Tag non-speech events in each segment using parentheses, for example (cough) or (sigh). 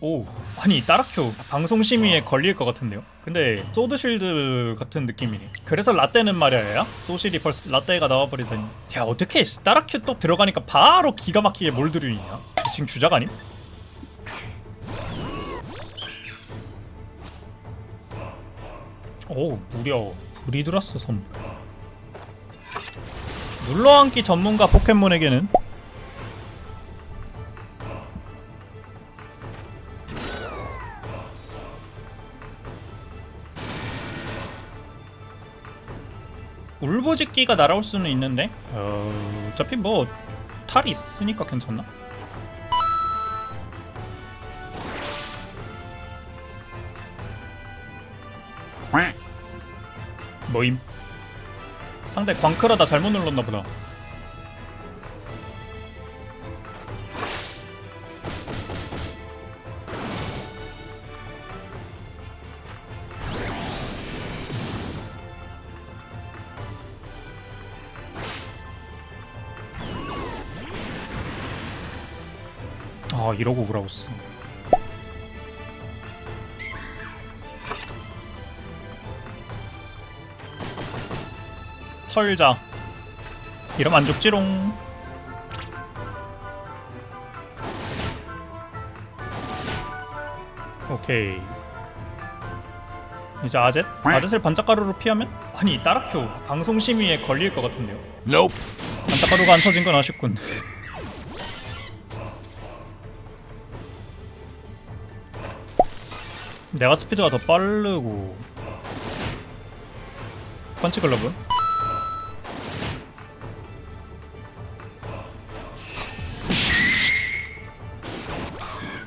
오. 아니 따라큐 방송 심의에 걸릴 것 같은데요? 근데 소드실드 같은 느낌이네. 그래서 라떼는 말이야 소실이 벌써 라떼가 나와버리다니. 야 어떻게 따라큐 또 들어가니까 바로 기가 막히게 몰드류이냐? 지금 주작 아님? 오 무려 브리드라스 선물. 눌러앉기 전문가 포켓몬에게는 울부짖기가 날아올 수는 있는데 어... 어차피 뭐 탈이 있으니까 괜찮나? 뭐임? 상대 광크라다 잘못 눌렀나 보다 아 이러고 우라우스 털자. 이러면 안 죽지롱. 오케이. 이제 아젯? 아젯을 반짝가루로 피하면? 아니 따라큐 방송 심의에 걸릴 것 같은데요. Nope. 반짝가루가 안 터진 건 아쉽군 내가 스피드가 더 빠르고. 펀치 글러브?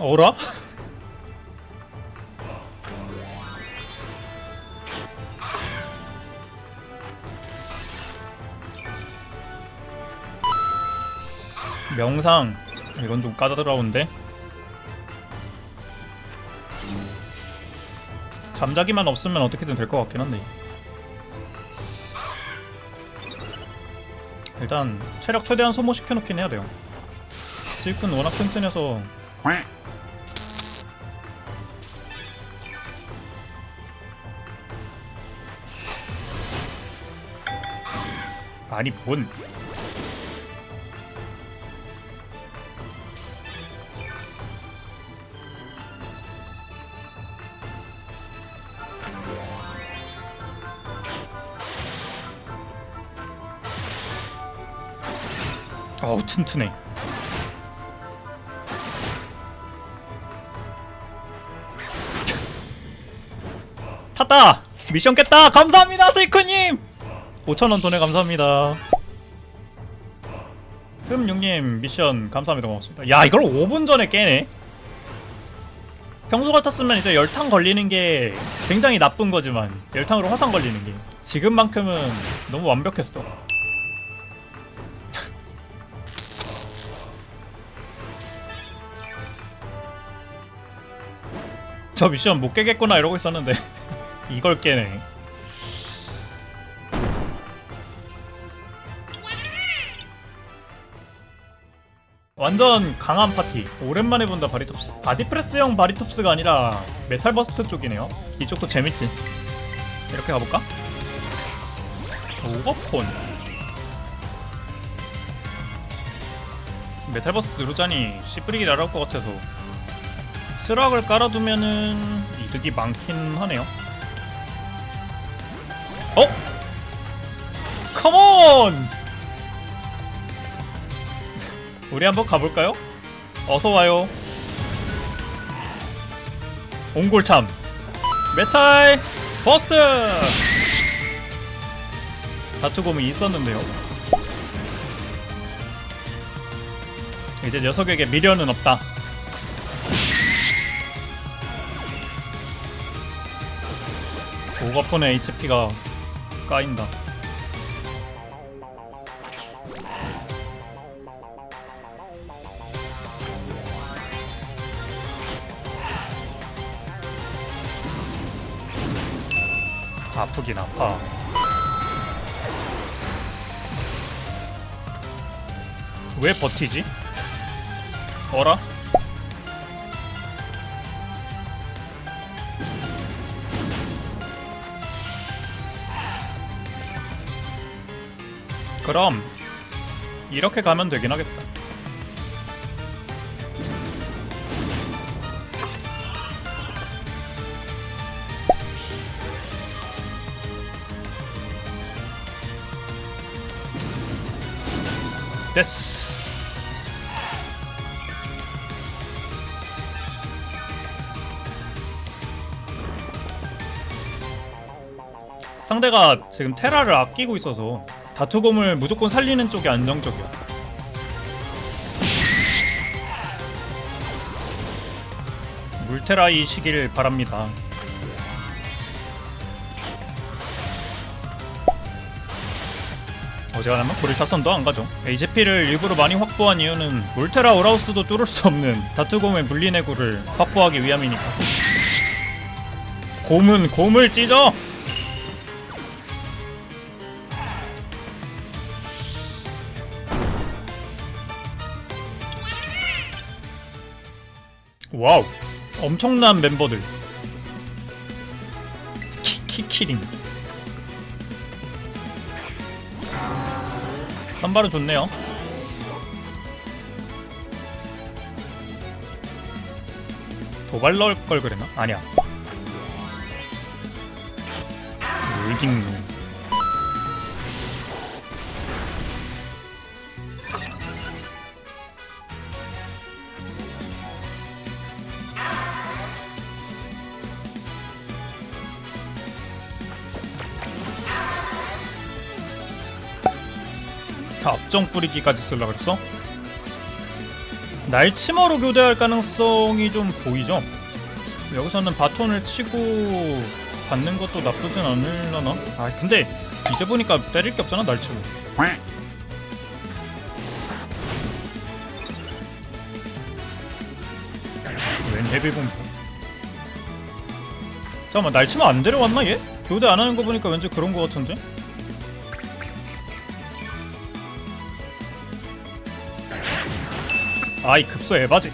어라? (laughs) 명상. 이건 좀 까다로운데 잠자기만 없으면 어떻게든 될 것 같긴 한데. 일단 체력 최대한 소모시켜 놓긴 해야 돼요. 실크는 워낙 튼튼해서. 아니 본 튼튼해. 탔다! 미션 깼다! 감사합니다 세이크님! 5천원 돈에 감사합니다. 흠육님 미션 감사합니다. 고맙습니다. 야 이걸 5분 전에 깨네? 평소 같았으면 이제 열탕 걸리는 게 굉장히 나쁜 거지만 열탕으로 화상 걸리는 게. 지금만큼은 너무 완벽했어 저 미션 못 깨겠구나 이러고 있었는데 (laughs) 이걸 깨네. 완전 강한 파티. 오랜만에 본다 바리톱스. 바디프레스형 바리톱스가 아니라 메탈버스트 쪽이네요. 이쪽도 재밌지. 이렇게 가볼까? 오버폰. 메탈버스트 누르자니 씨뿌리기 날아올 것 같아서 스락을 깔아두면은 이득이 많긴 하네요. 어? 컴온! (laughs) 우리 한번 가볼까요? 어서 와요. 옹골참 메탈 버스트! 다투곰이 있었는데요. 이제 녀석에게 미련은 없다. 오거폰의 HP가 까인다. 아프긴 아파. 왜 버티지? 어라? 그럼 이렇게 가면 되긴 하겠다. 됐어. 상대가 지금 테라를 아끼고 있어서 다투곰을 무조건 살리는 쪽이 안정적이야. 물테라이 시길 바랍니다. 어지간하면 고릴 타선도 안 가죠. AGP를 일부러 많이 확보한 이유는 물테라 오라우스도 뚫을 수 없는 다투곰의 물리내구를 확보하기 위함이니까. 곰은 곰을 찢어! 와우. 엄청난 멤버들. 키키키링. 선발은 좋네요. 도발 넣을 걸 그랬나? 아니야. 물딩 앞정 뿌리기까지 쓸라 그랬어? 날치머로 교대할 가능성이 좀 보이죠? 여기서는 바톤을 치고 받는 것도 나쁘진 않으려나? 아 근데 이제 보니까 때릴 게 없잖아 날치고 웬 헤비본부 잠깐만 날치마 안 데려왔나 얘? 교대 안 하는 거 보니까 왠지 그런 거 같은데? 아이 급소 에바지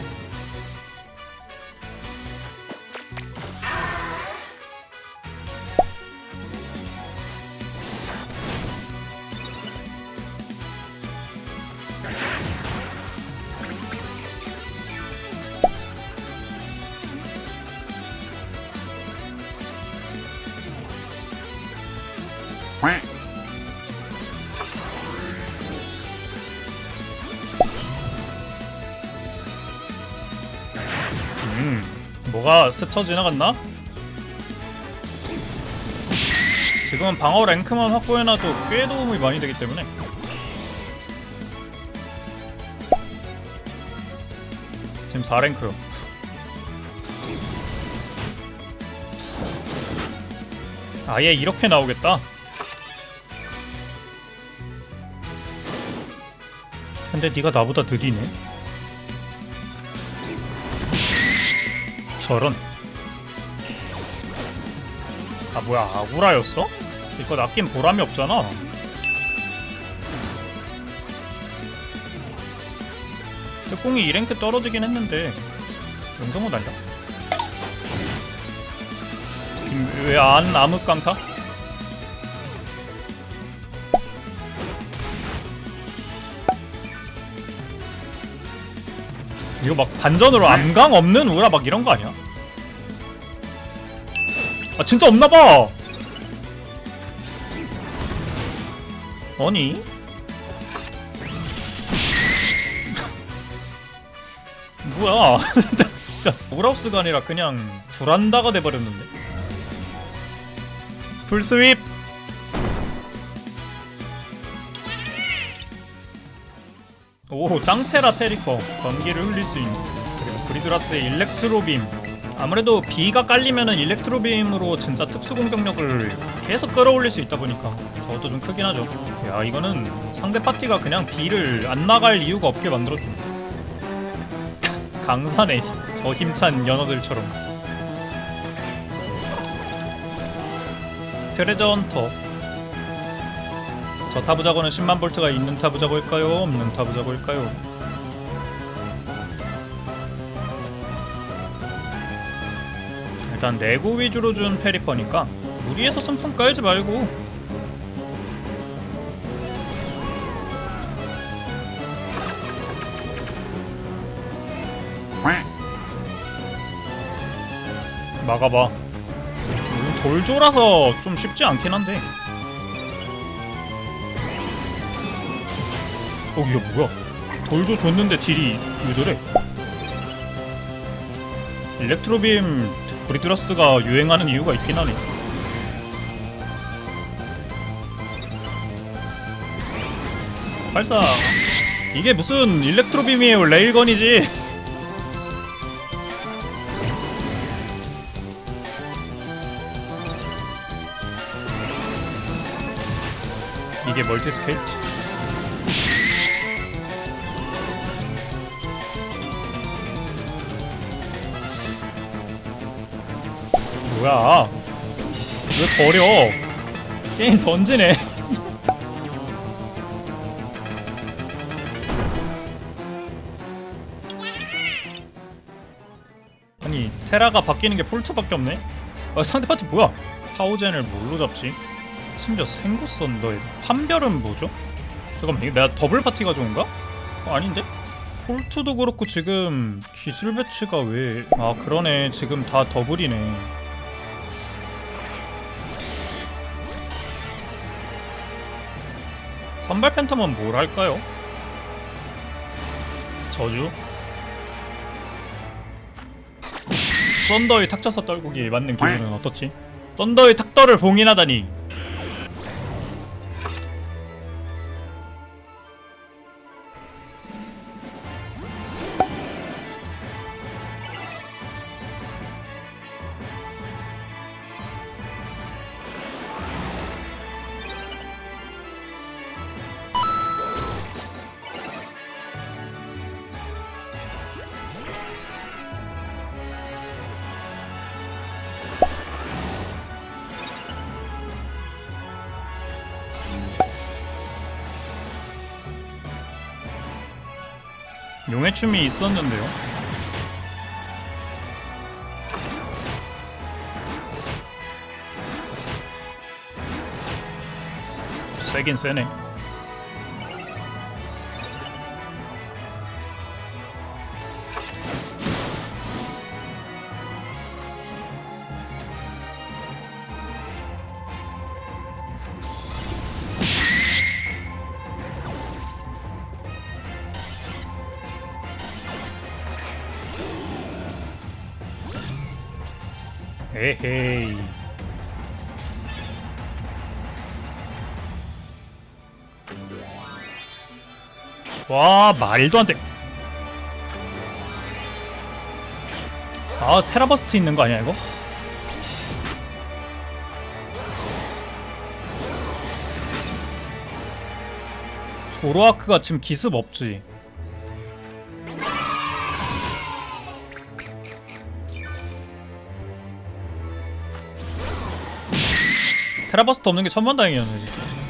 음 뭐가 스쳐 지나갔나? 지금은 방어 랭크만 확보해놔도 꽤 도움이 많이 되기 때문에. 지금 4랭크요 아예 이렇게 나오겠다. 근데 네가 나보다 느리네 저런 아 뭐야 아구라였어? 이거 낚인 보람이 없잖아 특공이 2랭크 떨어지긴 했는데 영성은 아니다 왜안 암흑 강타? 이거 막 반전으로 암강 없는 우라 막 이런 거 아니야? 아 진짜 없나봐. 아니? (laughs) 뭐야? (laughs) 진짜 우라우스가 아니라 그냥 불안다가 돼버렸는데. 풀스윕! 오 땅테라 테리커. 전기를 흘릴 수 있는. 그리고 브리드라스의 일렉트로빔 아무래도 B가 깔리면은 일렉트로 빔으로 진짜 특수 공격력을 계속 끌어올릴 수 있다 보니까 저것도 좀 크긴 하죠 야 이거는 상대 파티가 그냥 B를 안 나갈 이유가 없게 만들어줘 강산의 저 힘찬 연어들처럼 트레저 헌터 저 타부자고는 10만 볼트가 있는 타부자고일까요? 없는 타부자고일까요? 일단 내구 위주로 준 페리퍼니까 무리해서 순풍 깔지 말고. 막아봐. 음, 돌조라서 좀 쉽지 않긴 한데. 어 이거 뭐야? 돌조 줬는데 딜이 왜 저래. 일렉트로빔 브리드라스가 유행하는 이유가 있긴 하네. 발사. 이게 무슨 일렉트로빔이에요? 레일건이지. 이게 멀티스케일? 뭐야? 왜 버려? 게임 던지네. (laughs) 아니 테라가 바뀌는 게 폴트밖에 없네. 아, 상대 파티 뭐야? 파우젠을 뭘로 잡지? 심지어 생구 썬더에 판별은 뭐죠? 잠깐만 이게 내가 더블 파티가 좋은가? 어, 아닌데? 폴트도 그렇고 지금 기술 배치가 왜... 아 그러네 지금 다 더블이네 선발 팬텀은 뭘 할까요? 저주? 썬더의 탁자서 떨구기에 맞는 기분은 어떻지? 썬더의 탁더를 봉인하다니 용의 춤이 있었는데요. 세긴 세네. 에헤이. 와 말도 안 돼. 아 테라버스트 있는 거 아니야 이거? 조로아크가 지금 기습 없지. 테라버스트 없는 게 천만다행이었네 진짜.